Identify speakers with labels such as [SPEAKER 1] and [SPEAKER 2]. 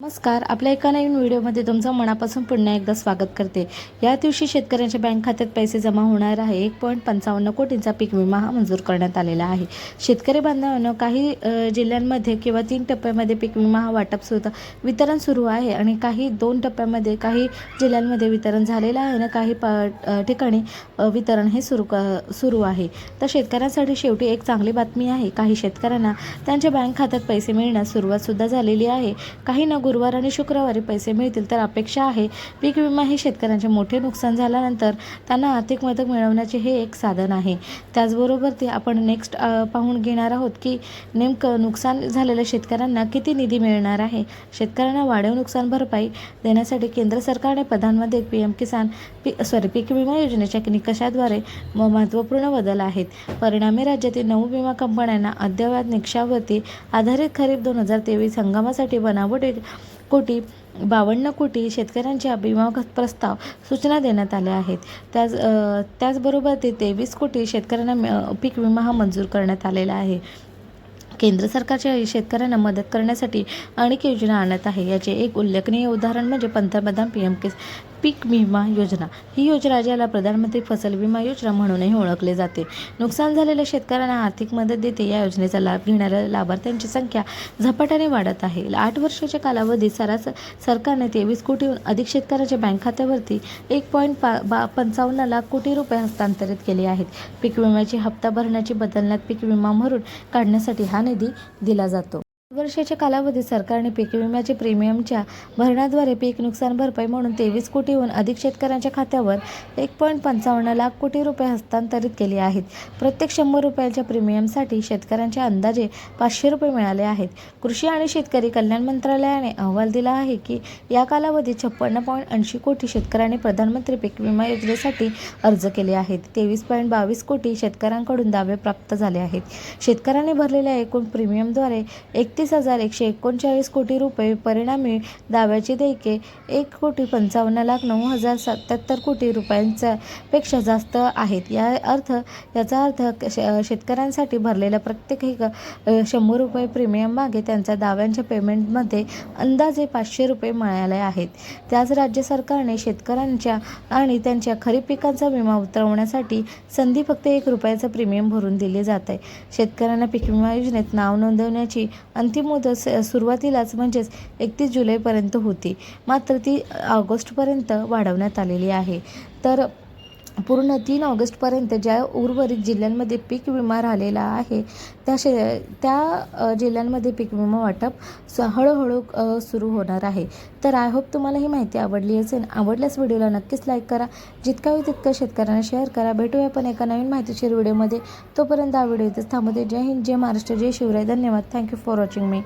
[SPEAKER 1] नमस्कार. आपल्या एका नवीन व्हिडिओमध्ये तुमचं मनापासून पुन्हा एकदा स्वागत करते. या दिवशी शेतकऱ्यांच्या बँक खात्यात पैसे जमा होणार आहे. एक पॉईंट पंचावन्न कोटींचा पीक विमा हा मंजूर करण्यात आलेला आहे. शेतकरी बांधवांनो काही जिल्ह्यांमध्ये किंवा तीन टप्प्यामध्ये पीक विमा हा वाटप सुद्धा वितरण सुरू आहे आणि काही दोन टप्प्यामध्ये काही जिल्ह्यांमध्ये वितरण झालेलं आहे ना काही प ठिकाणी वितरण हे सुरू क सुरू आहे. तर शेतकऱ्यांसाठी शेवटी एक चांगली बातमी आहे. काही शेतकऱ्यांना त्यांच्या बँक खात्यात पैसे मिळण्यास सुरुवातसुद्धा झालेली आहे. काही न गुरुवार आणि शुक्रवारी पैसे मिळतील तर अपेक्षा आहे. पीक विमा हे शेतकऱ्यांचे मोठे नुकसान झाल्यानंतर त्यांना आर्थिक मदत मिळवण्याचे हे एक साधन आहे. त्याचबरोबर ते आपण नेक्स्ट पाहून घेणार आहोत की नेमकं नुकसान झालेल्या शेतकऱ्यांना किती निधी मिळणार आहे? शेतकऱ्यांना वाढीव नुकसान भरपाई देण्यासाठी केंद्र सरकारने प्रधानमंत्री P M Kisan P sorry पीक विमा योजनेच्या निकषाद्वारे महत्त्वपूर्ण बदल आहेत. परिणामी राज्यातील नऊ विमा कंपन्यांना अद्ययावत निकषावरती आधारित खरीप दोन हजार तेवीस हंगामासाठी बनावट कोटी बावन्न कोटी शेतकऱ्यांच्या विमा प्रस्ताव सूचना देण्यात आल्या आहेत. त्याच त्याचबरोबर ते तेवीस कोटी शेतकऱ्यांना पीक विमा हा मंजूर करण्यात आलेला आहे. केंद्र सरकारच्या शेतकऱ्यांना मदत करण्यासाठी अनेक योजना आणत आहे. याचे एक उल्लेखनीय उदाहरण म्हणजे पंतप्रधान पी एम के पीक विमा योजना. ही योजना ज्याला प्रधानमंत्री फसल विमा योजना म्हणूनही ओळखले जाते. नुकसान झालेल्या शेतकऱ्यांना आर्थिक मदत देते. या योजनेचा लाभ घेणाऱ्या लाभार्थ्यांची संख्या झपाट्याने वाढत आहे. आठ वर्षाच्या कालावधीत सरास सरकारने तेवीस कोटीहून अधिक शेतकऱ्यांच्या बँक खात्यावरती एक पॉईंट पा बा पंचावन्न लाख कोटी रुपये हस्तांतरित केले आहेत. पीक विम्याची हप्ता भरण्याची बदलण्यात पीक विमा भरून काढण्यासाठी हा निधी दिला जातो. वर्षाच्या कालावधीत सरकारने पीक विम्याचे प्रीमियमच्या भरणाद्वारे पीक नुकसान भरपाई म्हणून तेवीस कोटीहून अधिक शेतकऱ्यांच्या खात्यावर एक पॉईंट पंचावन्न लाख कोटी रुपये हस्तांतरित केले आहेत. प्रत्येक शंभर रुपयांच्या प्रीमियमसाठी शेतकऱ्यांचे अंदाजे पाचशे रुपये मिळाले आहेत. कृषी आणि शेतकरी कल्याण मंत्रालयाने अहवाल दिला आहे की या कालावधीत छप्पन्न पॉईंट ऐंशी कोटी शेतकऱ्यांनी प्रधानमंत्री पीक विमा योजनेसाठी अर्ज केले आहेत. तेवीस पॉईंट बावीस कोटी शेतकऱ्यांकडून दावे प्राप्त झाले आहेत. शेतकऱ्यांनी भरलेल्या एकूण प्रीमियमद्वारे एक एकतीस हजार एकशे एकोणचाळीस कोटी रुपये परिणामी दाव्याची देयके एक कोटी पंचावन्न लाख नऊ हजार सत्याहत्तर कोटी रुपयांचा पेक्षा जास्त आहेत. या अर्थ याचा अर्थ शेतकऱ्यांसाठी भरलेल्या प्रत्येक एक शंभर रुपये प्रीमियम मागे त्यांच्या दाव्यांच्या पेमेंटमध्ये अंदाजे पाचशे रुपये मिळाले आहेत. त्याच राज्य सरकारने शेतकऱ्यांच्या आणि त्यांच्या खरीप पिकांचा विमा उतरवण्यासाठी संधी फक्त एक रुपयाचं प्रीमियम भरून दिली जात. आहे शेतकऱ्यांना पीक विमा योजनेत नाव नोंदवण्याची अंतिम मुदत स- सुरुवातीलाच म्हणजेच एकतीस जुलैपर्यंत होती. मात्र ती ऑगस्टपर्यंत वाढवण्यात आलेली आहे. तर पूर्ण तीन ऑगस्टपर्यंत ज्या उर्वरित जिल्ह्यांमध्ये पीक विमा राहिलेला आहे त्या शे त्या जिल्ह्यांमध्ये पीक विमा वाटप स हळूहळू सुरू होणार आहे. तर आय होप तुम्हाला ही माहिती आवडली असेल. आवडल्यास व्हिडिओला नक्कीच लाईक करा. जितका होईल तितकं शेतकऱ्यांना शेअर करा. भेटूया पण एका नवीन माहितीशीर व्हिडिओमध्ये. तोपर्यंत हा व्हिडिओ इथेच थांबते जय हिंद जय महाराष्ट्र जय शिवराय. धन्यवाद. Thank you for watching me